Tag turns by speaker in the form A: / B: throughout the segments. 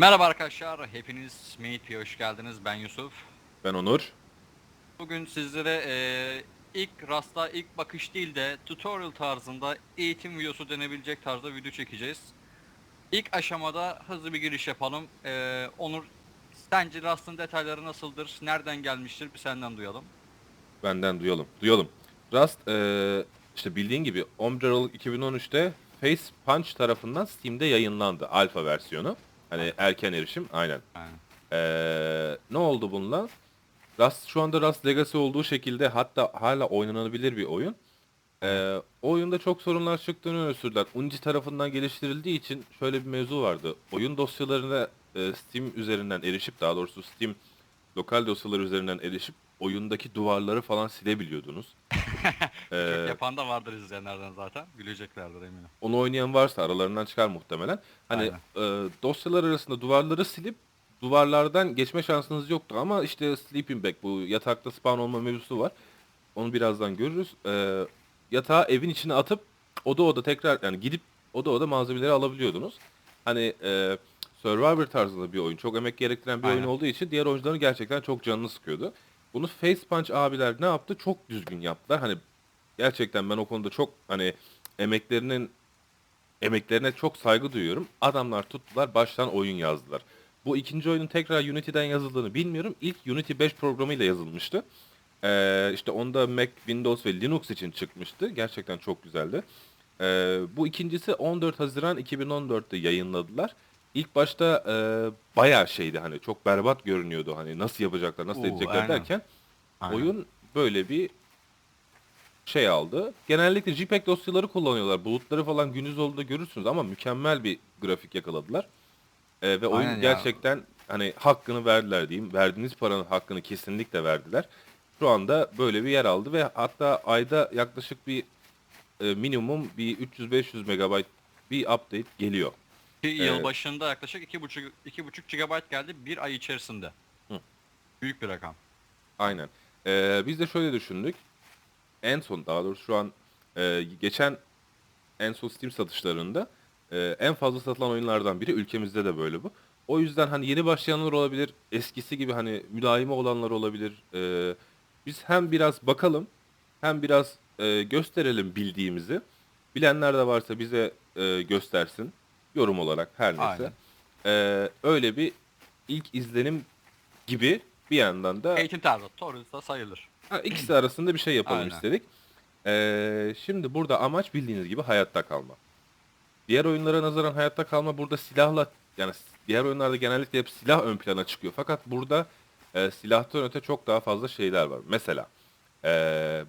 A: Merhaba arkadaşlar, hepiniz MateP'ye hoş geldiniz. Ben Yusuf.
B: Ben Onur.
A: Bugün sizlere eee, ilk Rast'a ilk bakış değil de tutorial tarzında eğitim videosu denebilecek tarzda video çekeceğiz. İlk aşamada hızlı bir giriş yapalım. Eee, Onur, sence Rast'ın detayları nasıldır, nereden gelmiştir bir senden duyalım.
B: Benden duyalım. Duyalım. Rust eee, işte bildiğin gibi 11 Aralık 2013'te Face Punch tarafından Steam'de yayınlandı alfa versiyonu. Hani erken erişim aynen.
A: Yani,
B: Eee, ne oldu bununla? Rust şu anda Rust Legacy olduğu şekilde hatta hala oynanabilir bir oyun. Eee, o oyunda çok sorunlar çıktığını öne sürdüler. Unity tarafından geliştirildiği için şöyle bir mevzu vardı. Oyun dosyalarına eee, Steam üzerinden erişip daha doğrusu Steam lokal dosyaları üzerinden erişip oyundaki duvarları falan silebiliyordunuz. Eee,
A: Çok yapan da vardır izleyenlerden zaten. Güleceklerdir eminim.
B: onu oynayan varsa aralarından çıkar muhtemelen. Hani e, dosyalar arasında duvarları silip duvarlardan geçme şansınız yoktu ama işte sleeping bag bu yatakta spawn olma mevzusu var. Onu birazdan görürüz. E, yatağı evin içine atıp oda oda tekrar yani gidip oda oda malzemeleri alabiliyordunuz. Hani e, Survivor tarzında bir oyun. Çok emek gerektiren bir oyun
A: Aynen.
B: olduğu için diğer oyuncuların gerçekten çok canını sıkıyordu. Bunu Face Punch abiler ne yaptı? Çok düzgün yaptılar. Hani gerçekten ben o konuda çok hani emeklerinin emeklerine çok saygı duyuyorum. Adamlar tuttular baştan oyun yazdılar. Bu ikinci oyunun tekrar Unity'den yazıldığını bilmiyorum. İlk Unity 5 programıyla yazılmıştı. Ee, işte onda Mac, Windows ve Linux için çıkmıştı. Gerçekten çok güzeldi. Ee, bu ikincisi 14 Haziran 2014'te yayınladılar. İlk başta e, bayağı şeydi hani çok berbat görünüyordu hani nasıl yapacaklar nasıl
A: Oo,
B: edecekler
A: aynen.
B: derken
A: Aynen.
B: oyun böyle bir şey aldı. Genellikle JPEG dosyaları kullanıyorlar. Bulutları falan gündüz olduğunda görürsünüz ama mükemmel bir grafik yakaladılar. Ee, ve oyun
A: Aynen ya.
B: gerçekten hani hakkını verdiler diyeyim. Verdiğiniz paranın hakkını kesinlikle verdiler. Şu anda böyle bir yer aldı ve hatta ayda yaklaşık bir e, minimum bir 300-500 megabayt bir update geliyor.
A: Ki yıl başında yaklaşık 2.5 2.5 GB geldi bir ay içerisinde.
B: Hı.
A: Büyük bir rakam.
B: Aynen. Ee, biz de şöyle düşündük. En son daha doğrusu şu an e, geçen en son Steam satışlarında e, en fazla satılan oyunlardan biri. Ülkemizde de böyle bu. O yüzden hani yeni başlayanlar olabilir. Eskisi gibi hani mülayime olanlar olabilir. Ee, biz hem biraz bakalım hem biraz e, gösterelim bildiğimizi. Bilenler de varsa bize e, göstersin. Yorum olarak her neyse.
A: Aynen.
B: Ee, öyle bir ilk izlenim gibi bir yandan da
A: Eğitim tarzı. Torrent'da sayılır.
B: Ha, ikisi arasında bir şey yapalım
A: Aynen.
B: istedik. Ee, şimdi burada amaç bildiğiniz gibi hayatta kalma. Diğer oyunlara nazaran hayatta kalma burada silahla yani s- diğer oyunlarda genellikle hep silah ön plana çıkıyor. Fakat burada e, silahtan öte çok daha fazla şeyler var. Mesela e,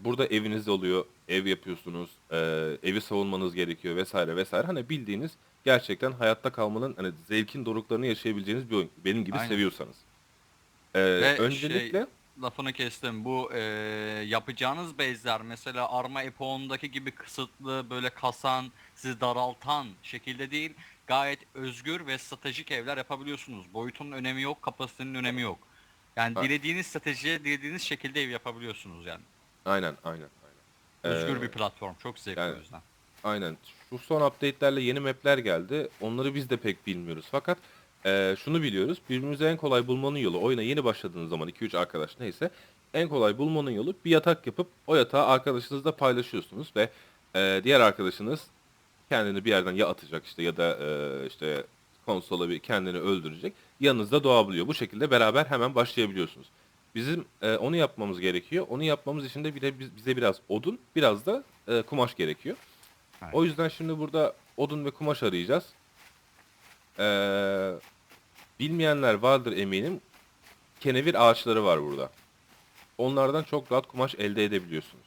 B: burada eviniz oluyor, ev yapıyorsunuz, e, evi savunmanız gerekiyor vesaire vesaire. Hani bildiğiniz gerçekten hayatta kalmanın hani zevkin doruklarını yaşayabileceğiniz bir oyun. Benim gibi
A: Aynen.
B: seviyorsanız. Ee,
A: Ve
B: öncelikle
A: şey, lafını kestim. Bu e, yapacağınız base'ler mesela Arma Epo'ndaki gibi kısıtlı böyle kasan, sizi daraltan şekilde değil. Gayet özgür ve stratejik evler yapabiliyorsunuz. Boyutunun önemi yok, kapasitenin önemi yok. Yani
B: Ha.
A: dilediğiniz stratejiye dilediğiniz şekilde ev yapabiliyorsunuz yani.
B: aynen aynen aynen.
A: Özgür
B: Ee,
A: bir platform. Çok zevkli
B: yani-
A: o yüzden.
B: Aynen. Şu son update'lerle yeni map'ler geldi. Onları biz de pek bilmiyoruz. Fakat eee, şunu biliyoruz. Birbirimizi en kolay bulmanın yolu oyuna yeni başladığınız zaman 2-3 arkadaş neyse en kolay bulmanın yolu bir yatak yapıp o yatağı arkadaşınızla paylaşıyorsunuz ve eee, diğer arkadaşınız kendini bir yerden ya atacak işte ya da eee, işte konsola bir kendini öldürecek. Yanınızda doğabiliyor. Bu şekilde beraber hemen başlayabiliyorsunuz. Bizim eee, onu yapmamız gerekiyor. Onu yapmamız için de bir de biz- bize biraz odun, biraz da eee, kumaş gerekiyor.
A: Evet.
B: O yüzden şimdi burada odun ve kumaş arayacağız. Ee, bilmeyenler vardır eminim. Kenevir ağaçları var burada. Onlardan çok rahat kumaş elde edebiliyorsunuz.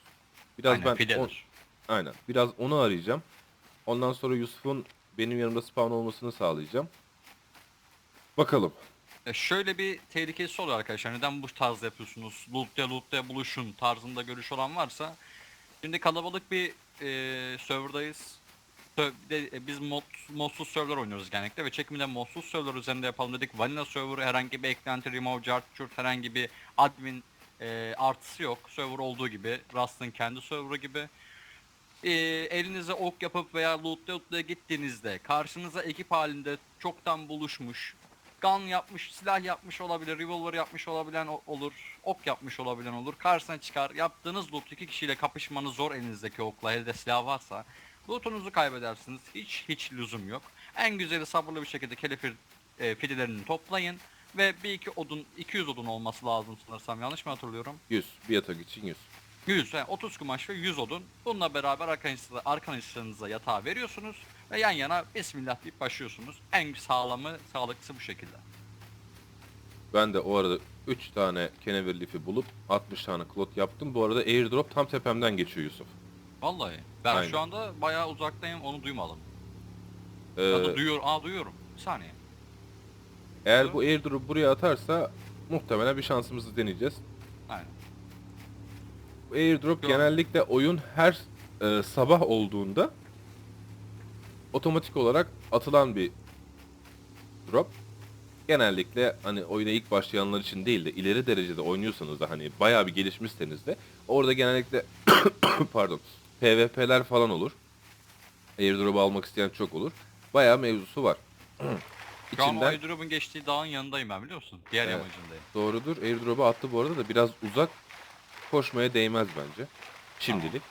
B: Biraz
A: Aynen
B: ben on-
A: fidedir.
B: aynen. Biraz onu arayacağım. Ondan sonra Yusuf'un benim yanımda spawn olmasını sağlayacağım. Bakalım.
A: E şöyle bir tehlikesi oluyor arkadaşlar. Neden bu tarz yapıyorsunuz? Loot'ya loot'ya buluşun tarzında görüş olan varsa. Şimdi kalabalık bir e, serverdayız. E, biz mod, modsuz server oynuyoruz genellikle ve çekimi de modsuz server üzerinde yapalım dedik. Vanilla server herhangi bir eklenti, remove, chart, churt, herhangi bir admin e, artısı yok. Server olduğu gibi. Rust'ın kendi serverı gibi. E, elinize ok yapıp veya loot'ya loot'ya gittiğinizde karşınıza ekip halinde çoktan buluşmuş gun yapmış, silah yapmış olabilir, revolver yapmış olabilen olur, ok yapmış olabilen olur. Karşısına çıkar. Yaptığınız loot iki kişiyle kapışmanız zor elinizdeki okla, elde silah varsa. Lootunuzu kaybedersiniz. Hiç hiç lüzum yok. En güzeli sabırlı bir şekilde kelefir e, fidelerini toplayın. Ve bir iki odun, 200 odun olması lazım sanırsam. Yanlış mı hatırlıyorum?
B: 100. Bir yatak için 100.
A: 100, yani 30 kumaş ve 100 odun. Bununla beraber arkadaşlarınıza, arkadaşlarınıza yatağa veriyorsunuz. Ve yan yana Bismillah deyip başlıyorsunuz. En sağlamı, sağlıklısı bu şekilde.
B: Ben de o arada 3 tane kenevir lifi bulup 60 tane klot yaptım. Bu arada airdrop tam tepemden geçiyor Yusuf.
A: Vallahi. Ben
B: Aynen.
A: şu anda bayağı uzaktayım onu duymadım.
B: Ee,
A: Ya da duyuyor, aa duyuyorum. Bir saniye.
B: eğer bu airdrop buraya atarsa muhtemelen bir şansımızı deneyeceğiz.
A: Aynen.
B: Airdrop
A: Yok.
B: genellikle oyun her e, sabah olduğunda otomatik olarak atılan bir drop. Genellikle hani oyuna ilk başlayanlar için değil de ileri derecede oynuyorsanız da hani bayağı bir gelişmişseniz de orada genellikle pardon PvP'ler falan olur. Airdrop'u almak isteyen çok olur. Bayağı mevzusu var.
A: Şu an
B: İçinden
A: airdrop'un geçtiği dağın yanındayım ben biliyor musun? Diğer
B: Evet.
A: yamacındayım.
B: doğrudur. Airdrop'u attı bu arada da biraz uzak koşmaya değmez bence. Şimdilik.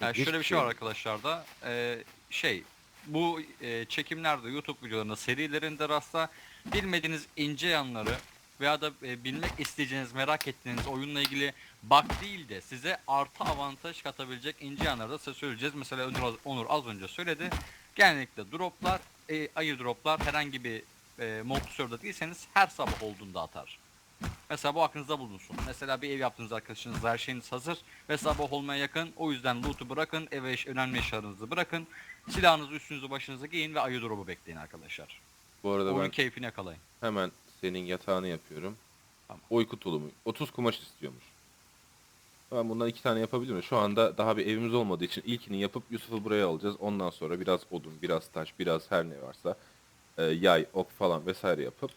A: Yani
B: Hiçbir
A: şöyle bir şey var arkadaşlar da e, şey bu e, çekimlerde YouTube videolarında serilerinde rastla bilmediğiniz ince yanları veya da e, bilmek isteyeceğiniz merak ettiğiniz oyunla ilgili bug değil de size artı avantaj katabilecek ince yanları da size söyleyeceğiz. Mesela Onur, Onur az önce söyledi. Genellikle droplar, e, ayır droplar herhangi bir e, serverda değilseniz her sabah olduğunda atar. Mesela bu aklınızda bulunsun. Mesela bir ev yaptınız arkadaşınızla her şeyiniz hazır ve sabah olmaya yakın. O yüzden loot'u bırakın, eve eş- önemli eşyalarınızı bırakın. Silahınızı üstünüzü başınıza giyin ve ayı drop'u bekleyin arkadaşlar.
B: Bu arada
A: Oyun
B: ben
A: keyfini yakalayın.
B: hemen senin yatağını yapıyorum.
A: Tamam.
B: Uyku tulumu. 30 kumaş istiyormuş. Ben bundan iki tane yapabilirim. Şu anda daha bir evimiz olmadığı için ilkini yapıp Yusuf'u buraya alacağız. Ondan sonra biraz odun, biraz taş, biraz her ne varsa e, yay, ok falan vesaire yapıp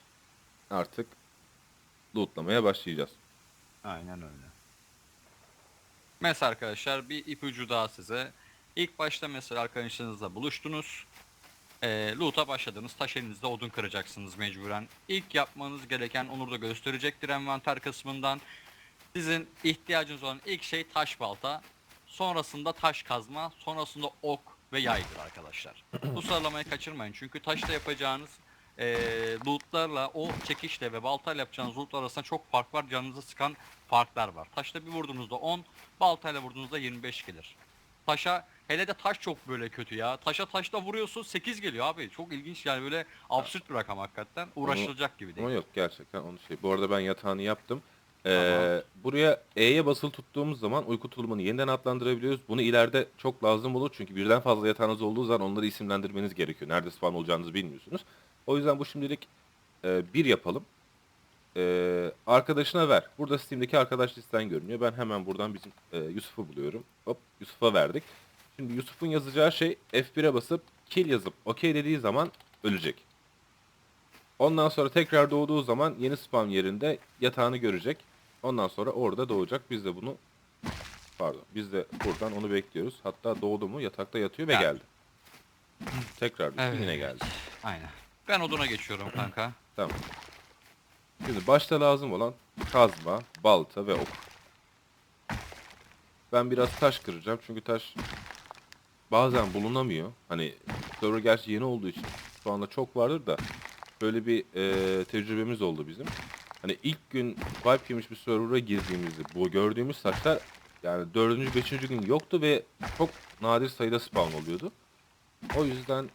B: artık lootlamaya başlayacağız.
A: Aynen öyle. Mesela arkadaşlar bir ipucu daha size. İlk başta mesela arkadaşlarınızla buluştunuz. Ee, loot'a başladınız. Taş elinizde odun kıracaksınız mecburen. İlk yapmanız gereken Onur da gösterecektir envanter kısmından. Sizin ihtiyacınız olan ilk şey taş balta. Sonrasında taş kazma. Sonrasında ok ve yaydır arkadaşlar. Bu sıralamayı kaçırmayın. Çünkü taşla yapacağınız eee lootlarla o çekişle ve baltayla yapacağınız loot arasında çok fark var. Canınızı sıkan farklar var. Taşla bir vurduğunuzda 10, baltayla vurduğunuzda 25 gelir. Taşa hele de taş çok böyle kötü ya. Taşa taşla vuruyorsun 8 geliyor abi. Çok ilginç yani böyle absürt bir rakam hakikaten. Uğraşılacak gibi değil.
B: Ama yok gerçekten onu şey. Bu arada ben yatağını yaptım. Ee, buraya E'ye basılı tuttuğumuz zaman uyku tulumunu yeniden adlandırabiliyoruz. Bunu ileride çok lazım olur çünkü birden fazla yatağınız olduğu zaman onları isimlendirmeniz gerekiyor. Nerede spawn olacağınızı bilmiyorsunuz. O yüzden bu şimdilik e, bir yapalım. Ee, arkadaşına ver. Burada Steam'deki arkadaş listen görünüyor. Ben hemen buradan bizim e, Yusuf'u buluyorum. Hop Yusuf'a verdik. Şimdi Yusuf'un yazacağı şey F1'e basıp kill yazıp okey dediği zaman ölecek. Ondan sonra tekrar doğduğu zaman yeni spawn yerinde yatağını görecek. Ondan sonra orada doğacak. Biz de bunu pardon biz de buradan onu bekliyoruz. Hatta doğdu mu yatakta yatıyor ve
A: Geldi.
B: geldi. Tekrar düştü,
A: Evet.
B: yine geldi.
A: Aynen. Ben oduna geçiyorum kanka.
B: Tamam. Şimdi başta lazım olan kazma, balta ve ok. Ben biraz taş kıracağım çünkü taş bazen bulunamıyor. Hani server gerçi yeni olduğu için şu anda çok vardır da böyle bir e, tecrübemiz oldu bizim. Hani ilk gün vibe yemiş bir server'a girdiğimizde bu gördüğümüz taşlar yani dördüncü, beşinci gün yoktu ve çok nadir sayıda spawn oluyordu. O yüzden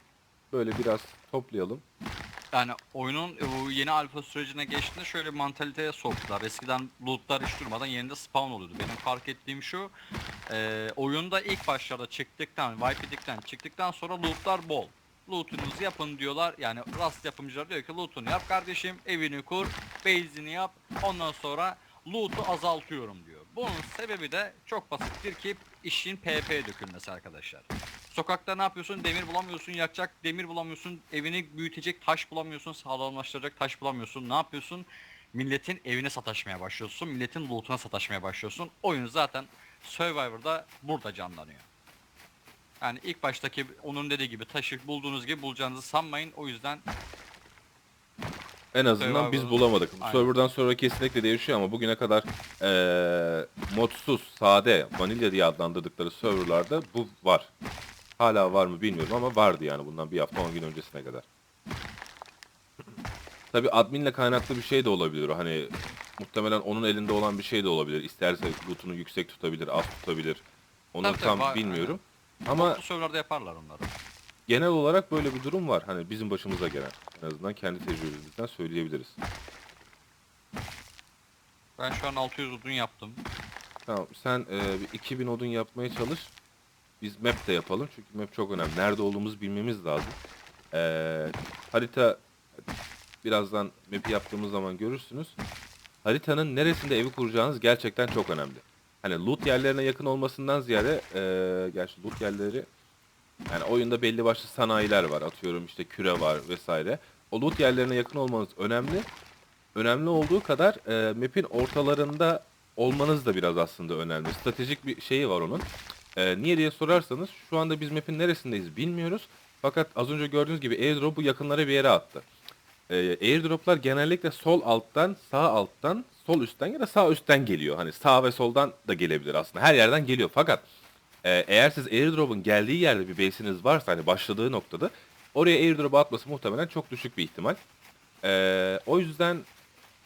B: böyle biraz toplayalım.
A: Yani oyunun e, bu yeni alfa sürecine geçtiğinde şöyle bir mantaliteye soktular. Eskiden lootlar hiç durmadan yerinde spawn oluyordu. Benim fark ettiğim şu, e, oyunda ilk başlarda çıktıktan, wipe edildikten çıktıktan sonra lootlar bol. Lootunuzu yapın diyorlar. Yani Rust yapımcılar diyor ki lootunu yap kardeşim, evini kur, base'ini yap. Ondan sonra loot'u azaltıyorum diyor. Bunun sebebi de çok basittir ki işin PvP'ye dökülmesi arkadaşlar. Sokakta ne yapıyorsun? Demir bulamıyorsun, yakacak demir bulamıyorsun, evini büyütecek taş bulamıyorsun, sağlamlaştıracak taş bulamıyorsun. Ne yapıyorsun? Milletin evine sataşmaya başlıyorsun, milletin lootuna sataşmaya başlıyorsun. Oyun zaten Survivor'da burada canlanıyor. Yani ilk baştaki onun dediği gibi taşı bulduğunuz gibi bulacağınızı sanmayın. O yüzden
B: En azından biz bulamadık. Bu
A: Aynen.
B: serverdan sonra kesinlikle değişiyor ama bugüne kadar eee modsuz, sade, vanilya diye adlandırdıkları serverlarda bu var. Hala var mı bilmiyorum ama vardı yani bundan bir hafta 10 gün öncesine kadar. Tabi adminle kaynaklı bir şey de olabilir. Hani muhtemelen onun elinde olan bir şey de olabilir. İsterse lootunu yüksek tutabilir, az tutabilir. Onu
A: Tabii tabii,
B: tam
A: var,
B: bilmiyorum. Ama
A: Bu serverlarda yaparlar onları.
B: genel olarak böyle bir durum var. Hani bizim başımıza gelen. En azından kendi tecrübemizden söyleyebiliriz.
A: Ben şu an 600 odun yaptım.
B: Tamam sen e, bir 2000 odun yapmaya çalış. Biz map de yapalım çünkü map çok önemli. Nerede olduğumuzu bilmemiz lazım. E, harita birazdan map'i yaptığımız zaman görürsünüz. Haritanın neresinde evi kuracağınız gerçekten çok önemli. Hani loot yerlerine yakın olmasından ziyade e, gerçi loot yerleri yani oyunda belli başlı sanayiler var. Atıyorum işte küre var vesaire. O loot yerlerine yakın olmanız önemli. Önemli olduğu kadar e, map'in ortalarında olmanız da biraz aslında önemli. Stratejik bir şeyi var onun. E, niye diye sorarsanız şu anda biz map'in neresindeyiz bilmiyoruz. Fakat az önce gördüğünüz gibi airdrop'u yakınlara bir yere attı. E, airdrop'lar genellikle sol alttan, sağ alttan, sol üstten ya da sağ üstten geliyor. Hani sağ ve soldan da gelebilir aslında. Her yerden geliyor. Fakat e, eğer siz airdrop'un geldiği yerde bir base'iniz varsa hani başladığı noktada oraya airdrop'u atması muhtemelen çok düşük bir ihtimal. E, o yüzden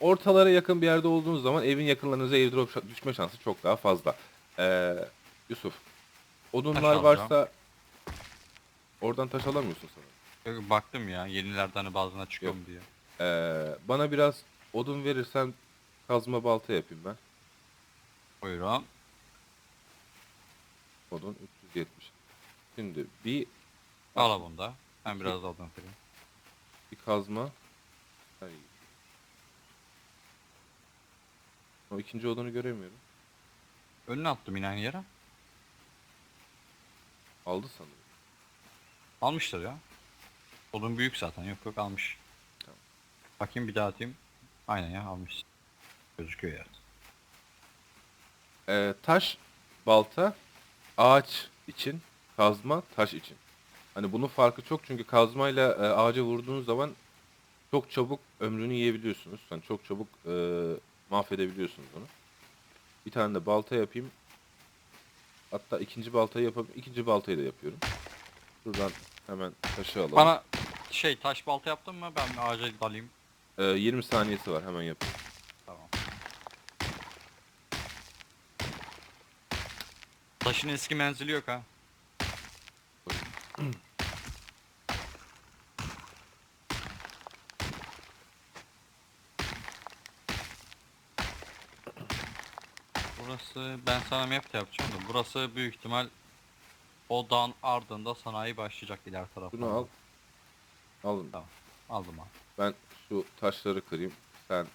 B: ortalara yakın bir yerde olduğunuz zaman evin yakınlarınıza airdrop düşme şansı çok daha fazla. E, Yusuf, odunlar
A: alacağım.
B: varsa oradan taş alamıyorsun sana.
A: Çünkü Baktım ya yenilerde hani bazılarına çıkıyor mu diye.
B: Ee, bana biraz odun verirsen kazma balta yapayım ben.
A: Buyurun.
B: Odun 370. Şimdi bir
A: Al bunu da. Ben biraz da odun kırayım.
B: bir kazma. Ay. O ikinci odunu göremiyorum.
A: Önüne attım inen yere.
B: Aldı sanırım.
A: Almıştır ya. Odun büyük zaten. Yok yok almış.
B: Tamam.
A: Bakayım bir daha atayım. Aynen ya almış. Gözüküyor yani.
B: Ee, taş, balta, ağaç için, kazma, taş için. Hani bunun farkı çok çünkü kazmayla e, ağaca vurduğunuz zaman çok çabuk ömrünü yiyebiliyorsunuz. Hani çok çabuk e, mahvedebiliyorsunuz onu. Bir tane de balta yapayım. Hatta ikinci baltayı yapıp ikinci baltayı da yapıyorum. Buradan hemen taşı alalım.
A: Bana şey taş balta yaptın mı? Ben bir ağaca dalayım.
B: Ee, 20 saniyesi var hemen yapayım.
A: Tamam. Taşın eski menzili yok ha. Burası ben sana map de yapacağım da burası büyük ihtimal o dağın ardında sanayi başlayacak iler tarafta.
B: Bunu al. Alın.
A: Tamam. Aldım abi.
B: Ben şu taşları kırayım. Sen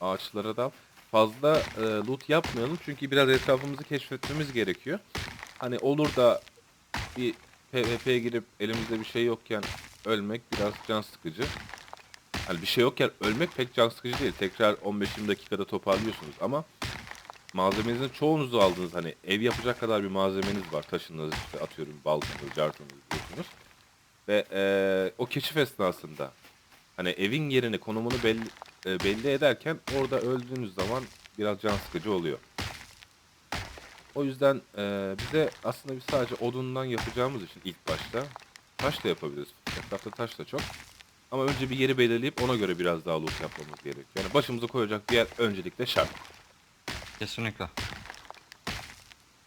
B: ağaçlara da fazla e, loot yapmayalım çünkü biraz etrafımızı keşfetmemiz gerekiyor. Hani olur da bir PvP'ye girip elimizde bir şey yokken ölmek biraz can sıkıcı. Hani bir şey yokken ölmek pek can sıkıcı değil. Tekrar 15-20 dakikada toparlıyorsunuz ama malzemenizin çoğunuzu aldınız. Hani ev yapacak kadar bir malzemeniz var. Taşınız işte atıyorum baltanız, cartınız diyorsunuz. Ve e, o keşif esnasında hani evin yerini, konumunu belli, e, belli ederken orada öldüğünüz zaman biraz can sıkıcı oluyor. O yüzden e, bize aslında biz sadece odundan yapacağımız için ilk başta taş da yapabiliriz. Etrafta taş da çok. Ama önce bir yeri belirleyip ona göre biraz daha loot yapmamız gerekiyor. Yani başımıza koyacak bir yer öncelikle şart.
A: Kesinlikle.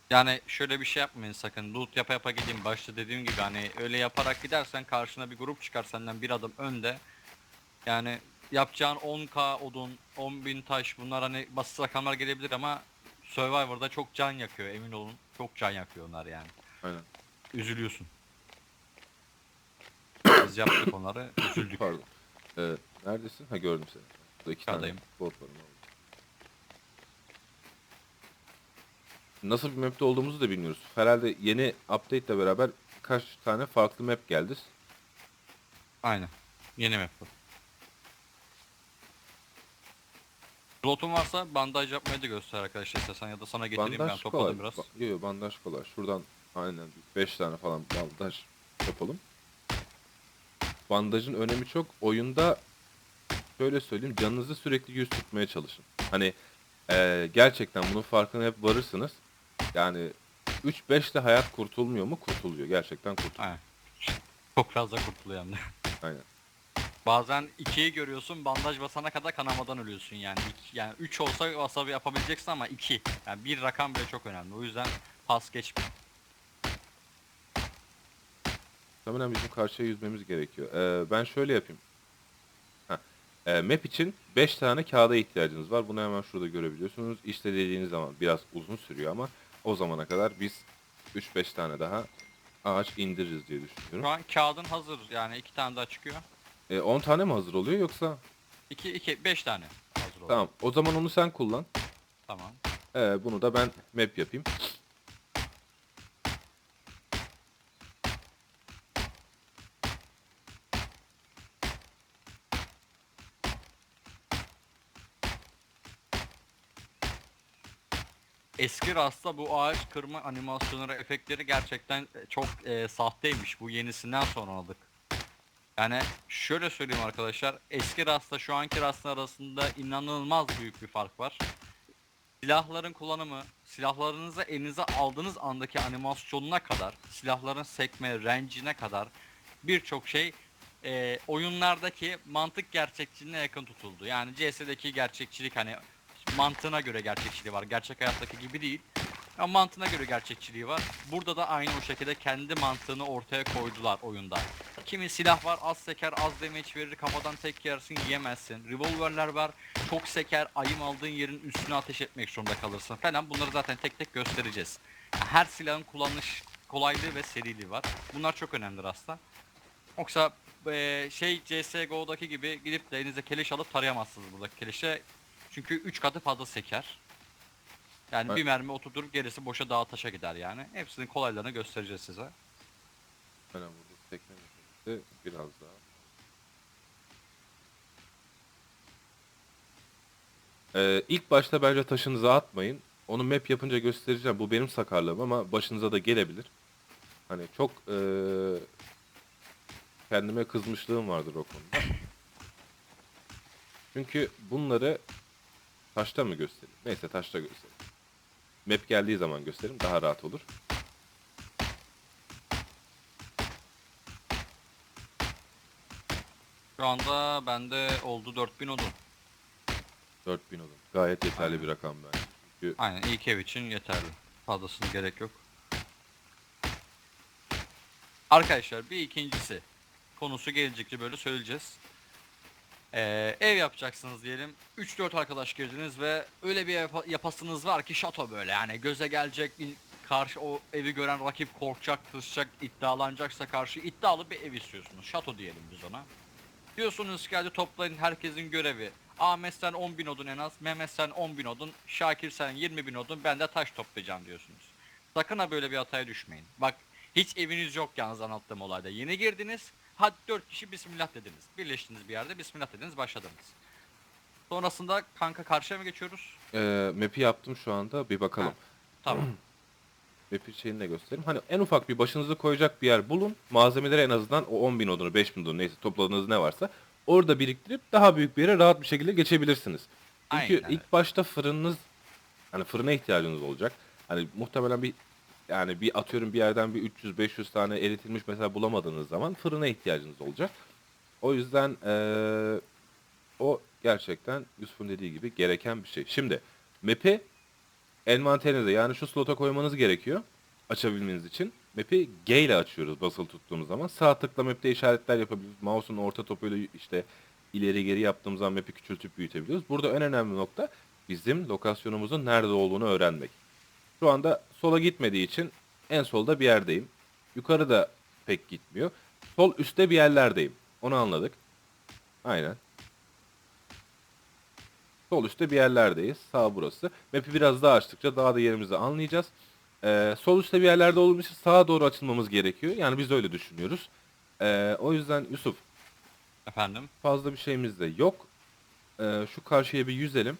A: Yani şöyle bir şey yapmayın sakın. Loot yapa yapa gideyim. Başta dediğim gibi hani öyle yaparak gidersen karşına bir grup çıkar senden bir adım önde. Yani yapacağın 10k odun, 10.000 taş bunlar hani basit rakamlar gelebilir ama Survivor'da çok can yakıyor emin olun. Çok can yakıyor onlar yani.
B: Aynen.
A: Üzülüyorsun. Biz yaptık onları, üzüldük.
B: Pardon. Ee, neredesin? Ha gördüm seni. Burada iki tane
A: Aşağıdayım.
B: bot var. Nasıl bir map'te olduğumuzu da bilmiyoruz. Herhalde yeni update ile beraber kaç tane farklı map geldi.
A: Aynen. Yeni map bu. Slotun varsa bandaj yapmayı da göster arkadaşlar istersen ya da sana getireyim ben
B: Bandaj
A: topladım
B: kolay.
A: biraz.
B: Yok yok bandaj kolay. Şuradan aynen 5 tane falan bandaj yapalım. Bandajın önemi çok. Oyunda şöyle söyleyeyim canınızı sürekli yüz tutmaya çalışın. Hani e, gerçekten bunun farkına hep varırsınız. Yani 3-5'te hayat kurtulmuyor mu? Kurtuluyor. Gerçekten kurtuluyor.
A: Aynen. Çok fazla kurtuluyor hem de.
B: Aynen.
A: Bazen 2'yi görüyorsun bandaj basana kadar kanamadan ölüyorsun yani. İki- yani 3 olsa wasabi yapabileceksin ama 2. Yani bir rakam bile çok önemli. O yüzden pas geçme.
B: Muhtemelen bizim karşıya yüzmemiz gerekiyor. Ee, ben şöyle yapayım. Heh. Ee, map için 5 tane kağıda ihtiyacınız var. Bunu hemen şurada görebiliyorsunuz. İşte dediğiniz zaman biraz uzun sürüyor ama o zamana kadar biz 3-5 tane daha ağaç indiririz diye
A: Şu
B: düşünüyorum.
A: an kağıdın hazır yani 2 tane daha çıkıyor.
B: 10 tane mi hazır oluyor yoksa?
A: 2 2 5 tane hazır oldu.
B: Tamam. O zaman onu sen kullan.
A: Tamam.
B: Ee, bunu da ben map yapayım.
A: Eski Rast'ta bu ağaç kırma animasyonları, efektleri gerçekten çok e, sahteymiş. Bu yenisinden sonra aldık. Yani şöyle söyleyeyim arkadaşlar. Eski Rast'la şu anki Rast'ın arasında inanılmaz büyük bir fark var. Silahların kullanımı, silahlarınızı elinize aldığınız andaki animasyonuna kadar, silahların sekme, range'ine kadar birçok şey e, oyunlardaki mantık gerçekçiliğine yakın tutuldu. Yani CS'deki gerçekçilik hani mantığına göre gerçekçiliği var. Gerçek hayattaki gibi değil. Ama mantığına göre gerçekçiliği var. Burada da aynı o şekilde kendi mantığını ortaya koydular oyunda. Kimi silah var az seker az damage verir kafadan tek yersin yiyemezsin. Revolverler var çok seker ayım aldığın yerin üstüne ateş etmek zorunda kalırsın falan. Bunları zaten tek tek göstereceğiz. Her silahın kullanış kolaylığı ve seriliği var. Bunlar çok önemli aslında. Yoksa eee, şey CSGO'daki gibi gidip de elinize keleş alıp tarayamazsınız buradaki keleşe. Çünkü 3 katı fazla seker. Yani
B: Evet.
A: bir mermi oturtur gerisi boşa dağa taşa gider yani. Hepsinin kolaylarını göstereceğiz size.
B: Aynen burada tekne meselesi biraz daha. Ee, ilk başta bence taşınıza atmayın. Onu map yapınca göstereceğim. Bu benim sakarlığım ama başınıza da gelebilir. Hani çok eee, kendime kızmışlığım vardır o konuda. Çünkü bunları taşta mı göstereyim? Neyse taşta göstereyim. Map geldiği zaman göstereyim daha rahat olur.
A: Şu anda bende oldu 4000 odun.
B: 4000 olur. Gayet yeterli
A: Aynen.
B: bir rakam bence. Çünkü
A: Aynen ilk ev için yeterli. Fazlasına gerek yok. Arkadaşlar bir ikincisi. Konusu gelecekçe böyle söyleyeceğiz. Ee, ev yapacaksınız diyelim. 3-4 arkadaş girdiniz ve öyle bir yapa- yapasınız var ki şato böyle yani göze gelecek karşı o evi gören rakip korkacak, tırsacak, iddialanacaksa karşı iddialı bir ev istiyorsunuz. Şato diyelim biz ona. Diyorsunuz ki hadi toplayın herkesin görevi. Ahmet sen 10 bin odun en az, Mehmet sen 10 bin odun, Şakir sen 20 bin odun, ben de taş toplayacağım diyorsunuz. Sakın ha böyle bir hataya düşmeyin. Bak hiç eviniz yok yalnız anlattığım olayda. Yeni girdiniz, hadi 4 kişi bismillah dediniz. Birleştiniz bir yerde bismillah dediniz başladınız. Sonrasında kanka karşıya mı geçiyoruz?
B: Ee, map'i yaptım şu anda. Bir bakalım.
A: Ha. Tamam.
B: Map'in şeyini de göstereyim. Hani en ufak bir başınızı koyacak bir yer bulun. Malzemeleri en azından o 10 bin odunu, 5 bin odunu neyse topladığınız ne varsa orada biriktirip daha büyük bir yere rahat bir şekilde geçebilirsiniz. Çünkü
A: Aynen
B: ilk başta fırınınız hani fırına ihtiyacınız olacak. Hani muhtemelen bir yani bir atıyorum bir yerden bir 300-500 tane eritilmiş mesela bulamadığınız zaman fırına ihtiyacınız olacak. O yüzden eee, o gerçekten Yusuf'un dediği gibi gereken bir şey. Şimdi map'i envanterinize yani şu slota koymanız gerekiyor açabilmeniz için. Map'i G ile açıyoruz basılı tuttuğumuz zaman. Sağ tıkla map'te işaretler yapabiliyoruz. Mouse'un orta topuyla işte ileri geri yaptığımız zaman map'i küçültüp büyütebiliyoruz. Burada en önemli nokta bizim lokasyonumuzun nerede olduğunu öğrenmek. Şu anda sola gitmediği için en solda bir yerdeyim. Yukarıda pek gitmiyor. Sol üstte bir yerlerdeyim. Onu anladık. Aynen. Sol üstte bir yerlerdeyiz. Sağ burası. Map'i biraz daha açtıkça daha da yerimizi anlayacağız. Ee, sol üstte bir yerlerde olduğumuz için sağa doğru açılmamız gerekiyor. Yani biz öyle düşünüyoruz. Ee, o yüzden Yusuf
A: Efendim?
B: fazla bir şeyimiz de yok. Ee, şu karşıya bir yüzelim.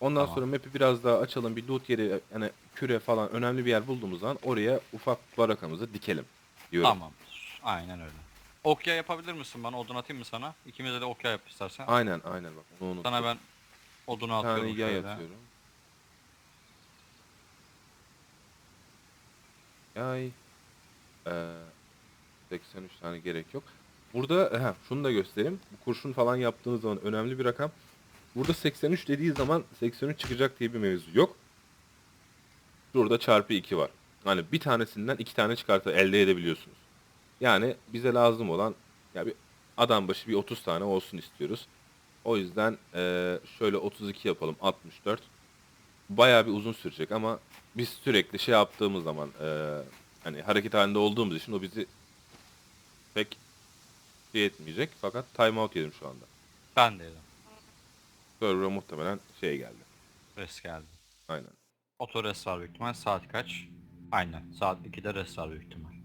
B: Ondan
A: Tamam.
B: sonra map'i biraz daha açalım. Bir loot yeri yani küre falan önemli bir yer bulduğumuz zaman oraya ufak barakamızı dikelim diyorum.
A: Tamam. Aynen öyle. Okya yapabilir misin bana? Odun atayım mı sana? İkimize de okya yap istersen.
B: Aynen aynen bak onu unuttum.
A: Sana ben odunu
B: Bir tane
A: atıyorum
B: yay
A: şöyle.
B: atıyorum. Yay. Ee, 83 tane gerek yok. Burada he, şunu da göstereyim. Bu kurşun falan yaptığınız zaman önemli bir rakam. Burada 83 dediği zaman 83 çıkacak diye bir mevzu yok. Burada çarpı 2 var. Hani bir tanesinden iki tane çıkartıp elde edebiliyorsunuz. Yani bize lazım olan ya bir adam başı bir 30 tane olsun istiyoruz. O yüzden eee, şöyle 32 yapalım 64. Bayağı bir uzun sürecek ama biz sürekli şey yaptığımız zaman eee, hani hareket halinde olduğumuz için o bizi pek şey etmeyecek. Fakat timeout yedim şu anda.
A: Ben de yedim.
B: Server'a muhtemelen şey geldi.
A: Res geldi.
B: Aynen.
A: Oto res var büyük ihtimal. Saat kaç? Aynen. Saat 2'de res var büyük ihtimal.